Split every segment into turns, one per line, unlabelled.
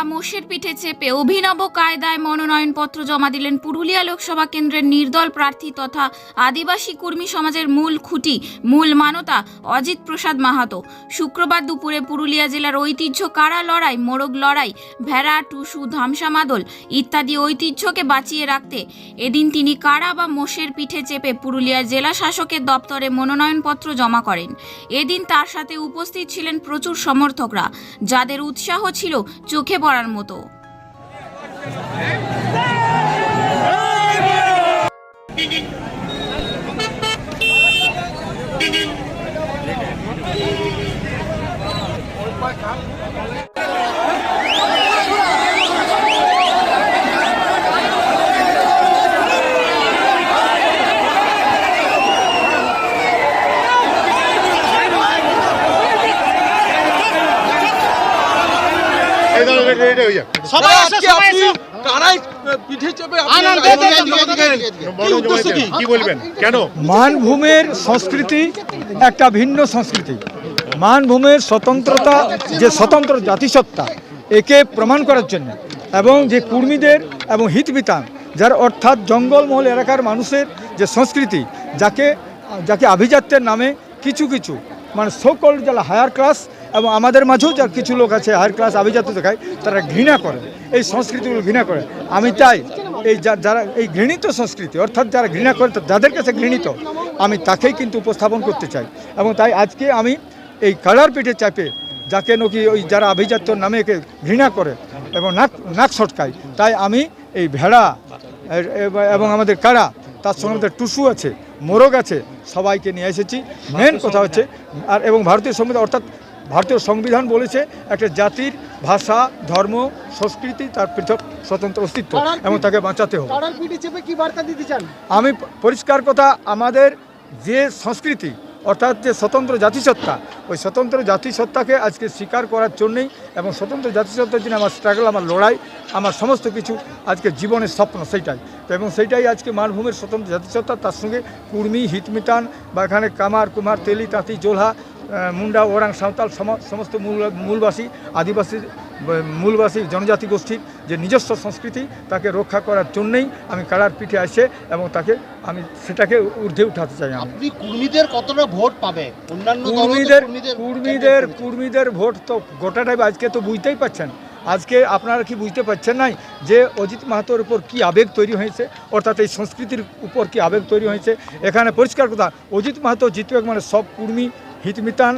কারা বা মোষের পিঠে চেপে অভিনব কায়দায় মনোনয়নপত্র জমা দিলেন পুরুলিয়া লোকসভা কেন্দ্রের নির্দল প্রার্থী তথা আদিবাসী কর্মী সমাজের মূল খুঁটি, মূল মানতা অজিত প্রসাদ মাহাতো। শুক্রবার দুপুরে পুরুলিয়া জেলার ঐতিহ্য কারা লড়াই, মোরগ লড়াই, ভেড়া, টুসু, ধামসা মাদল ইত্যাদি ঐতিহ্যকে বাঁচিয়ে রাখতে এদিন তিনি কারা বা মোষের পিঠে চেপে পুরুলিয়া জেলা শাসকের দপ্তরে মনোনয়নপত্র জমা করেন। এদিন তার সাথে উপস্থিত ছিলেন প্রচুর সমর্থকরা, যাদের উৎসাহ ছিল চোখে পড়ার মতো।
এই দাঁড়াও, এটা- এটা হয়ে যাক।
সবাই সবাই
কারাই পিঠে চেপে? কি
বলবেন? কেন?
মানভূমের সংস্কৃতি একটা ভিন্ন সংস্কৃতি। মানভূমের স্বতন্ত্রতা যে স্বতন্ত্র জাতিসত্তা একে প্রমাণ করার জন্য এবং যে কুর্মীদের এবং হিতবিতান যার অর্থাৎ জঙ্গলমহল এলাকার মানুষের যে সংস্কৃতি যাকে যাকে আভিজাত্যের নামে কিছু কিছু মানে সকল যারা হায়ার ক্লাস এবং আমাদের মাঝেও যার কিছু লোক আছে হায়ার ক্লাস আভিজাত্য দেখায়, তারা ঘৃণা করে। এই সংস্কৃতিগুলো ঘৃণা করে। আমি তাই এই যা- যারা এই ঘৃণিত সংস্কৃতি, অর্থাৎ যারা ঘৃণা করে যাদের কাছে ঘৃণিত, আমি তাকেই কিন্তু উপস্থাপন করতে চাই। এবং তাই আজকে আমি এই কালার পিঠে চাপে যাকে নাকি ওই যারা আভিজাত্যর নামে একে ঘৃণা করে এবং নাক নাক ছটকায়, তাই আমি এই ভেড়া এবং আমাদের কাড়া, তার সঙ্গে আমাদের টুসু আছে, মোরগ আছে, সবাইকে নিয়ে এসেছি। মেন কথা হচ্ছে, আর এবং ভারতীয় সংবিধান অর্থাৎ ভারতীয় সংবিধান বলেছে একটা জাতির ভাষা ধর্ম সংস্কৃতি তার পৃথক স্বতন্ত্র অস্তিত্ব এবং তাকে বাঁচাতে হবে। আমি পরিষ্কার কথা আমাদের যে সংস্কৃতি অর্থাৎ যে স্বতন্ত্র জাতিসত্তা ওই স্বতন্ত্র জাতিসত্তাকে আজকে স্বীকার করার জন্যেই এবং স্বতন্ত্র জাতিসত্তার জন্য আমার স্ট্রাগল আমার লড়াই আমার সমস্ত কিছু আজকে জীবনের স্বপ্ন সেইটাই। তো এবং সেইটাই আজকে মানভূমির স্বতন্ত্র জাতিসত্তা তার সঙ্গে কুর্মি হিতমিতান বা এখানে কামার কুমার তেলি তাঁতি জোলহা মুন্ডা ওরাং সাঁওতাল সম- সমস্ত মূল মূলবাসী আদিবাসী মূলবাসী জনজাতি গোষ্ঠীর যে নিজস্ব সংস্কৃতি তাকে রক্ষা করার জন্যেই আমি কারার পিঠে আসে এবং তাকে আমি সেটাকে ঊর্ধ্বে উঠাতে চাই
আপনি কুর্মীদের কতটা ভোট পাবে অন্যান্য
কুর্মীদের
কুর্মীদের
কুর্মীদের ভোট তো গোটাটাই আজকে তো বুঝতেই পারছেন আজকে আপনারা কি বুঝতে পারছেন নাই যে অজিত মাহাতোর উপর কি আবেগ তৈরি হয়েছে? অর্থাৎ এই সংস্কৃতির উপর কি আবেগ তৈরি হয়েছে? এখানে পরিষ্কার কথা অজিত মাহাতো জিতবে মানে সব কুর্মী হিতমিতান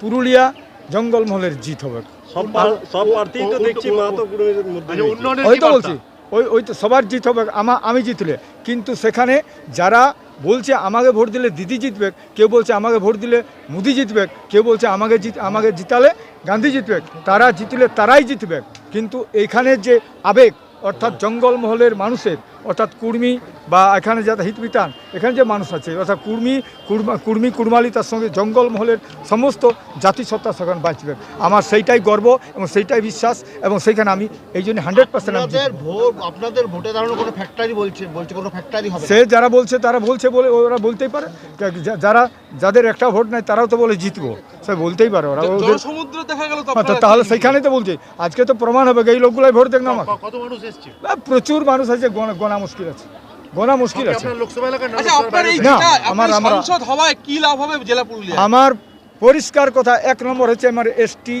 পুরুলিয়া জঙ্গলমহলের জিত হবে।
সব প্রার- সব প্রার্থী তো দেখছি মাহাতো কুড়ির মধ্যে
আচ্ছা,
ওই তো বলছি ওই ওই তো সবার জিত হবে আমা আমি জিতলে। কিন্তু সেখানে যারা বলছে আমাকে ভোট দিলে দিদি জিতবে কেউ বলছে আমাকে ভোট দিলে মোদি জিতবে কেউ বলছে আমাকে জিত আমাকে জিতালে গান্ধী জিতবে তারা জিতলে তারাই জিতবে। কিন্তু এইখানে যে আবেগ অর্থাৎ জঙ্গলমহলের মানুষের অর্থাৎ কুর্মি বা এখানে যাতে হিতবিতান এখানে যে মানুষ আছে অর্থাৎ কুর্মি কুর্মা কুর্মি কুর্মালি তার সঙ্গে জঙ্গলমহলের সমস্ত জাতিসত্তা সেখানে বাঁচবে আমার সেইটাই গর্ব এবং সেইটাই বিশ্বাস এবং সেইখানে আমি এই জন্য হান্ড্রেড পার্সেন্ট
আপনাদের ভোট দাঁড়ানো কোনো ফ্যাক্টরি বলছে বলছে কোনো ফ্যাক্টরি হবে
সে যারা বলছে তারা বলছে বলে ওরা বলতেই পারে। যারা যাদের একটা ভোট নাই তারাও তো বলে জিতবো। সে বলতেই পারে ওরা
সমুদ্র দেখা গেল তো
হ্যাঁ, তাহলে সেখানেই তো বলছে আজকে তো প্রমাণ হবে এই লোকগুলাই ভোট দেখ না
আমার কত মানুষ এসছে?
প্রচুর মানুষ আছে গোনা গোনা মুশকিল আছে গোনা মুশকিল আছে।
আচ্ছা আপনার এই যেটা
আমার- আমরা-
সাংসদ কি লাভ হবে জেলা পুরুলিয়া?
আমার পরিষ্কার কথা এক নম্বর হচ্ছে আমার এসটি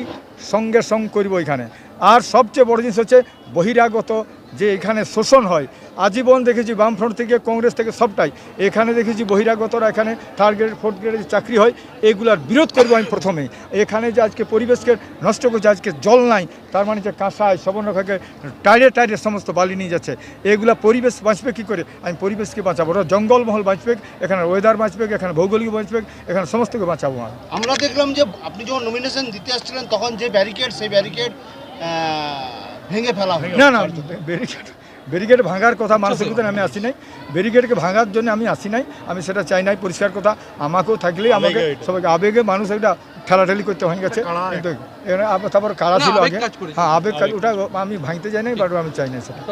সঙ্গে সঙ্গ করব এখানে। আর সবচেয়ে বড় জিনিস হচ্ছে বহিরাগত যে এখানে শোষণ হয়। আজীবন দেখেছি বামফ্রন্ট থেকে, কংগ্রেস থেকে সবটাই। এখানে দেখেছি বহিরাগতরা এখানে থার্ড গ্রেড ফোর্থ গ্রেডের চাকরি হয়। এগুলার বিরোধ করব আমি প্রথমে। এখানে যে আজকে পরিবেশকে নষ্ট করছে, আজকে জল নাই, তার মানে যে কাঁসায় সবর্ণখাকে টাইরে টাইরে সমস্ত বালি নিয়ে যাচ্ছে। এগুলা পরিবেশ বাঁচবে কী করে? আমি পরিবেশকে বাঁচাবো ওরা জঙ্গলমহল বাঁচবে, এখানে ওয়েদার বাঁচবে, এখানে ভৌগোলিক বাঁচবে, এখানে সমস্তকে বাঁচাবো আমি।
আমরা দেখলাম যে আপনি যখন নমিনেশন দিতে আসছিলেন, তখন যে ব্যারিকেড সেই ব্যারিকেড ভেঙে ফেলা হয়
না না ব্যারিকেড ব্যারিকেড ভাঙার কথা মানুষের কথা আমি আসি নাই। ব্যারিকেডকে ভাঙার জন্য আমি আসি নাই। আমি সেটা চাই নাই পরিষ্কার কথা। আমাকেও থাকলে আমাকে সবাইকে আবেগে মানুষ একটা ঠেলাঠেলি করতে হয়ে গেছে। তারপর কারা ছিল আগে। হ্যাঁ আবেগ কাজ ওটা আমি ভাঙতে চাই নাই বাট আমি চাই নাই সেটা।